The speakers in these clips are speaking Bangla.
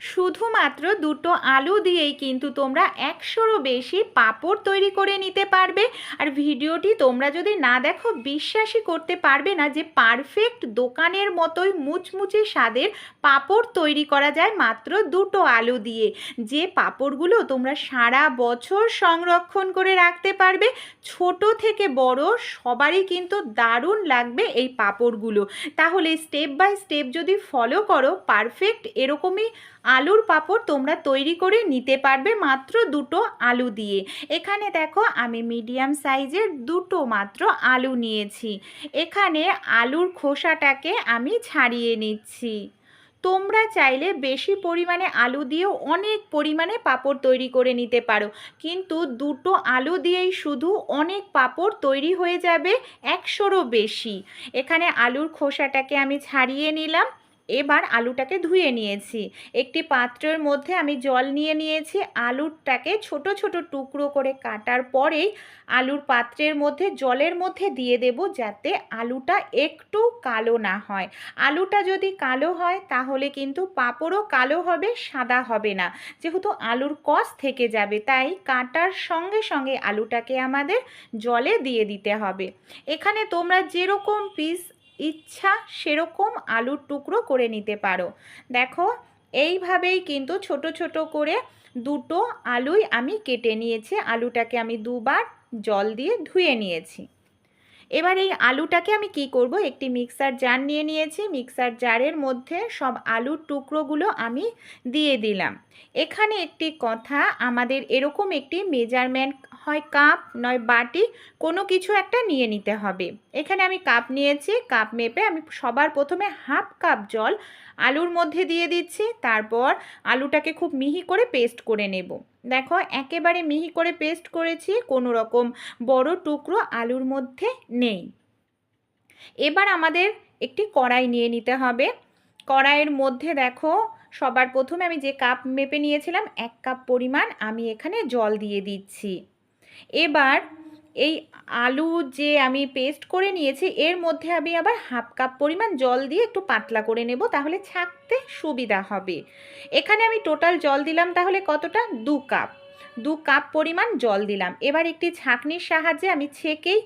শুধুমাত্র দুটো আলু দিয়েই কিন্তু তোমরা একশোরও বেশি পাপড় তৈরি করে নিতে পারবে। আর ভিডিওটি তোমরা যদি না দেখো, বিশ্বাসই করতে পারবে না যে পারফেক্ট দোকানের মতোই মুচমুচে স্বাদের পাপড় তৈরি করা যায় মাত্র দুটো আলু দিয়ে। যে পাপড়গুলো তোমরা সারা বছর সংরক্ষণ করে রাখতে পারবে, ছোট থেকে বড় সবারই কিন্তু দারুণ লাগবে এই পাপড়গুলো। তাহলে স্টেপ বাই স্টেপ যদি ফলো করো পারফেক্ট এরকমই আলুর পাঁপড় তোমরা তৈরি করে নিতে পারবে মাত্র দুটো আলু দিয়ে। এখানে দেখো আমি মিডিয়াম সাইজের দুটো মাত্র আলু নিয়েছি। এখানে আলুর খোসাটাকে আমি ছাড়িয়ে নিচ্ছি। তোমরা চাইলে বেশি পরিমাণে আলু দিয়েও অনেক পরিমাণে পাপড় তৈরি করে নিতে পারো। কিন্তু দুটো আলু দিয়েই শুধু অনেক পাপড় তৈরি হয়ে যাবে একশোরও বেশি। এখানে আলুর খোসাটাকে আমি ছাড়িয়ে নিলাম। এবার আলুটাকে ধুয়ে নিয়েছি। একটি পাত্রের মধ্যে আমি জল নিয়ে নিয়েছি। আলুরটাকে ছোট ছোট টুকরো করে কাটার পরেই আলুর পাত্রের মধ্যে, জলের মধ্যে দিয়ে দেব যাতে আলুটা একটু কালো না হয়। আলুটা যদি কালো হয়, তাহলে কিন্তু পাঁপড়ও কালো হবে, সাদা হবে না। যেহেতু আলুর কষ থেকে যাবে, তাই কাটার সঙ্গে সঙ্গে আলুটাকে আমাদের জলে দিয়ে দিতে হবে। এখানে তোমরা যেরকম পিস ইচ্ছা সেরকম আলুর টুকরো করে নিতে পারো। দেখো, এইভাবেই কিন্তু ছোট ছোট করে দুটো আলুই আমি কেটে নিয়েছি। আলুটাকে আমি দুবার জল দিয়ে ধুয়ে নিয়েছি। এবার এই আলুটাকে আমি কি করব? একটি মিক্সার জার নিয়ে নিয়েছি। মিক্সার জারের মধ্যে সব আলুর টুকরোগুলো আমি দিয়ে দিলাম। এখানে একটি কথা, আমাদের এরকম একটি মেজারমেন্ট হয় কাপ নয় বাটি, কোনো কিছু একটা নিয়ে নিতে হবে। এখানে আমি কাপ নিয়েছি, কাপ মেপে আমি সবার প্রথমে হাফ কাপ জল আলুর মধ্যে দিয়ে দিচ্ছি, তারপর আলুটাকে খুব মিহি করে পেস্ট করে নেব। দেখো, একেবারে মিহি করে পেস্ট করেছি, কোনো রকম বড় টুকরো আলুর মধ্যে নেই। এবার আমাদের একটি কড়াই নিয়ে নিতে হবে। কড়াইয়ের মধ্যে দেখো, সবার প্রথমে আমি যে কাপ মেপে নিয়েছিলাম, এক কাপ পরিমাণ আমি এখানে জল দিয়ে দিচ্ছি। এবার এই আলু যে আমি পেস্ট করে নিয়েছি, এর মধ্যে আমি আবার হাফ কাপ পরিমাণ জল দিয়ে একটু পাতলা করে নেব, তাহলে ছাকতে সুবিধা হবে। এখানে আমি টোটাল জল দিলাম তাহলে কতটা? দু কাপ দু কাপ পরিমাণ জল দিলাম। এবার একটি ছাঁকনির সাহায্যে আমি ছেঁকেই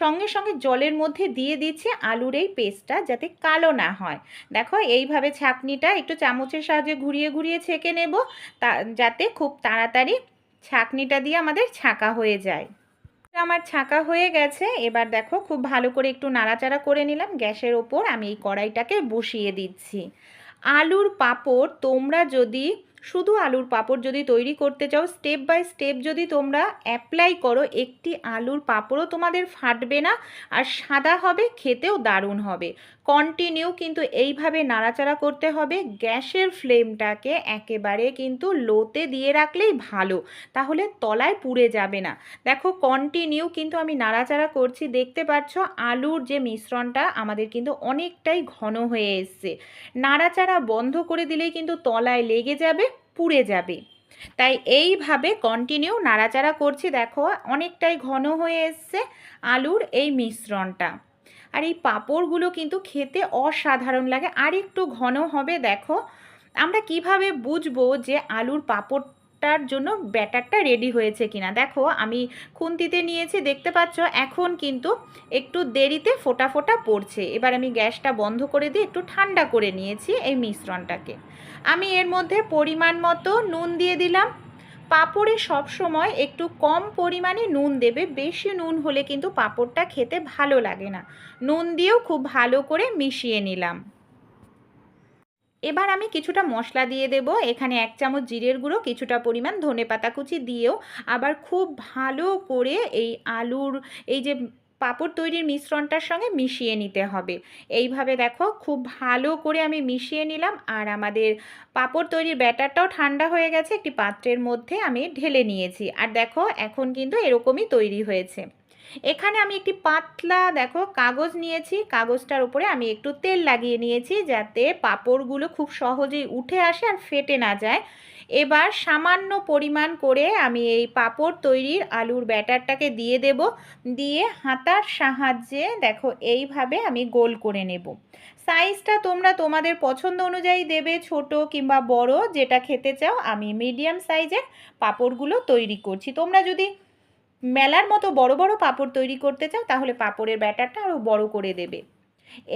সঙ্গে সঙ্গে জলের মধ্যে দিয়ে দিচ্ছি আলুর এই পেস্টটা যাতে কালো না হয়। দেখো, এইভাবে ছাঁকনিটা একটু চামচের সাহায্যে ঘুরিয়ে ঘুরিয়ে ছেঁকে নেব, তা, যাতে খুব তাড়াতাড়ি ছাঁকনিটা দিয়ে আমাদের ছাঁকা হয়ে যায়। আমার ছাঁকা হয়ে গেছে, এবার দেখো খুব ভালো করে একটু নাড়াচাড়া করে নিলাম, গ্যাসের ওপর আমি এই কড়াইটাকে বসিয়ে দিচ্ছি। আলুর পাপড় তোমরা যদি শুধু আলুর পাপড় যদি তৈরি করতে চাও স্টেপ বাই স্টেপ যদি তোমরা অ্যাপ্লাই করো, একটি আলুর পাপড়ও তোমাদের ফাটবে না আর সাদা হবে, খেতেও দারুণ হবে। কন্টিনিউ কিন্তু এইভাবে নাড়াচাড়া করতে হবে, গ্যাসের ফ্লেমটাকে একেবারে কিন্তু লোতে দিয়ে রাখলেই ভালো, তাহলে তলায় পুড়ে যাবে না। দেখো কন্টিনিউ কিন্তু আমি নাড়াচাড়া করছি, দেখতে পাচ্ছ আলুর যে মিশ্রণটা আমাদের কিন্তু অনেকটাই ঘন হয়ে এসছে। নাড়াচাড়া বন্ধ করে দিলেই কিন্তু তলায় লেগে যাবে পুড়ে যাবে। তাই এইভাবে কন্টিনিউ নাড়াচাড়া করছি, দেখো অনেকটাই ঘন হয়ে এসছে আলুর এই মিশ্রণটা। আর এই পাঁপড়গুলো কিন্তু খেতে অসাধারণ লাগে। আর একটু ঘন হবে, দেখো। আমরা কীভাবে বুঝব যে আলুর পাঁপড়টার জন্য ব্যাটারটা রেডি হয়েছে কিনা। দেখো, আমি খুন্তিতে নিয়েছি, দেখতে পাচ্ছ? এখন কিন্তু একটু দেরিতে ফোটা ফোটা পড়ছে। এবার আমি গ্যাসটা বন্ধ করে দিয়ে একটু ঠান্ডা করে নিয়েছি এই মিশ্রণটাকে। আমি এর মধ্যে পরিমাণ মতো নুন দিয়ে দিলাম। পাঁপড়ে সবসময় একটু কম পরিমাণে নুন দেবে, বেশি নুন হলে কিন্তু পাঁপড়টা খেতে ভালো লাগে না। নুন দিয়েও খুব ভালো করে মিশিয়ে নিলাম। এবার আমি কিছুটা মশলা দিয়ে দেব। এখানে এক চামচ জিরের গুঁড়ো, কিছুটা পরিমাণ ধনে পাতা কুচি দিয়েও আবার খুব ভালো করে এই আলুর, এই যে পাপড় তৈরির মিশ্রণটার সঙ্গে মিশিয়ে নিতে হবে। এইভাবে দেখো খুব ভালো করে আমি মিশিয়ে নিলাম আর আমাদের পাপড় তৈরির ব্যাটারটাও ঠান্ডা হয়ে গেছে, একটি পাত্রের মধ্যে আমি ঢেলে নিয়েছি। আর দেখো এখন কিন্তু এরকমই তৈরি হয়েছে। এখানে আমি একটি পাতলা, দেখো, কাগজ নিয়েছি। কাগজটার উপরে আমি একটু তেল লাগিয়ে নিয়েছি যাতে পাঁপড়গুলো খুব সহজেই উঠে আসে আর ফেটে না যায়। এবার সামান্য পরিমাণ করে আমি এই পাঁপড় তৈরির আলুর ব্যাটারটাকে দিয়ে দেব। দিয়ে হাতার সাহায্যে, দেখো, এইভাবে আমি গোল করে নেব। সাইজটা তোমরা তোমাদের পছন্দ অনুযায়ী দেবে, ছোট কিংবা বড়, যেটা খেতে চাও। আমি মিডিয়াম সাইজের পাঁপড়গুলো তৈরি করছি। তোমরা যদি মেলার মতো বড় বড় পাপড় তৈরি করতে চাও, তাহলে পাপড়ের ব্যাটারটা আরও বড় করে দেবে।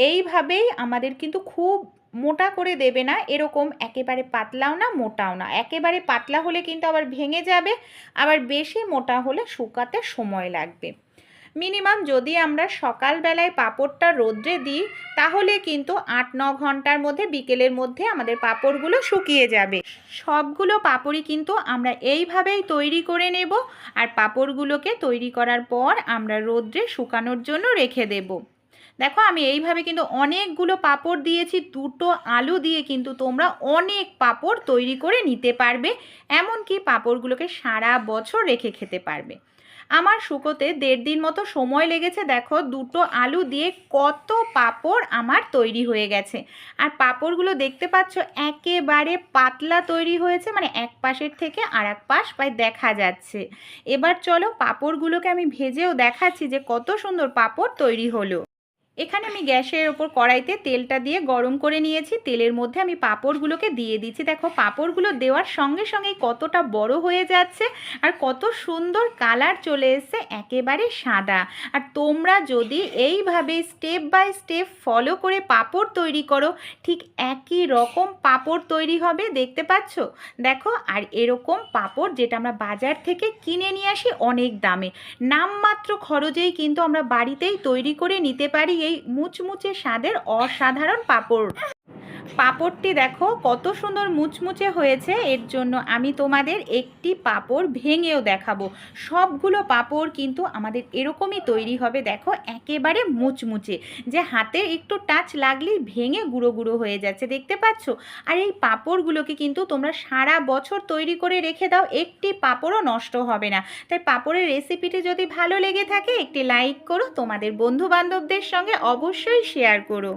এইভাবেই আমাদের কিন্তু খুব মোটা করে দেবে না, এরকম একেবারে পাতলাও না, মোটাও না। একেবারে পাতলা হলে কিন্তু আবার ভেঙে যাবে, আবার বেশি মোটা হলে শুকাতে সময় লাগবে। মিনিমাম যদি আমরা সকালবেলায় পাঁপড়টা রোদ্রে দিই, তাহলে কিন্তু আট, ন ঘণ্টার মধ্যে, বিকেলের মধ্যে আমাদের পাঁপড়গুলো শুকিয়ে যাবে। সবগুলো পাঁপড়ই কিন্তু আমরা এইভাবেই তৈরি করে নেব আর পাঁপড়গুলোকে তৈরি করার পর আমরা রোদ্রে শুকানোর জন্য রেখে দেবো। দেখো, আমি এইভাবে কিন্তু অনেকগুলো পাপড় দিয়েছি, দুটো আলু দিয়ে কিন্তু তোমরা অনেক পাপড় তৈরি করে নিতে পারবে, এমনকি পাপড়গুলোকে সারা বছর রেখে খেতে পারবে। আমার শুকোতে দেড় দিন মতো সময় লেগেছে, দেখো, দুটো আলু দিয়ে কত পাপড় আমার তৈরি হয়ে গেছে। আর পাপড়গুলো দেখতে পাচ্ছ, একেবারে পাতলা তৈরি হয়েছে মানে এক পাশের থেকে আর এক পাশ প্রায় দেখা যাচ্ছে। এবার চলো পাপড়গুলোকে আমি ভেজেও দেখাচ্ছি যে কত সুন্দর পাপড় তৈরি হলো। এখানে আমি গ্যাসের ওপর কড়াইতে তেলটা দিয়ে গরম করে নিয়েছি। তেলের মধ্যে আমি পাঁপড়গুলোকে দিয়ে দিচ্ছি। দেখো, পাঁপড়গুলো দেওয়ার সঙ্গে সঙ্গে কতটা বড় হয়ে যাচ্ছে আর কত সুন্দর কালার চলে এসছে, একেবারে সাদা। আর তোমরা যদি এইভাবে স্টেপ বাই স্টেপ ফলো করে পাঁপড় তৈরি করো, ঠিক একই রকম পাঁপড় তৈরি হবে, দেখতে পাচ্ছ? দেখো, আর এরকম পাঁপড় যেটা আমরা বাজার থেকে কিনে নিয়ে আসি অনেক দামে। নামমাত্র খরচেই কিন্তু আমরা বাড়িতেই তৈরি করে নিতে পারি এই মুচমুচে স্বাদের অসাধারণ পাঁপড়। পাঁপড়টি দেখো, কত সুন্দর মুচমুচে হয়েছে। এর জন্য আমি তোমাদের একটি পাপড় ভেঙেও দেখাবো। সবগুলো পাপড় কিন্তু আমাদের এরকমই তৈরি হবে, দেখো, একেবারে মুচমুচে। যে হাতে একটু টাচ লাগলেই ভেঙে গুঁড়ো গুঁড়ো হয়ে যাচ্ছে, দেখতে পাচ্ছ? আর এই পাপড়গুলোকে কিন্তু তোমরা সারা বছর তৈরি করে রেখে দাও, একটি পাপড়ও নষ্ট হবে না। তাই পাপড়ের রেসিপিটি যদি ভালো লেগে থাকে, একটি লাইক করো, তোমাদের বন্ধু বান্ধবদের সঙ্গে অবশ্যই শেয়ার করো।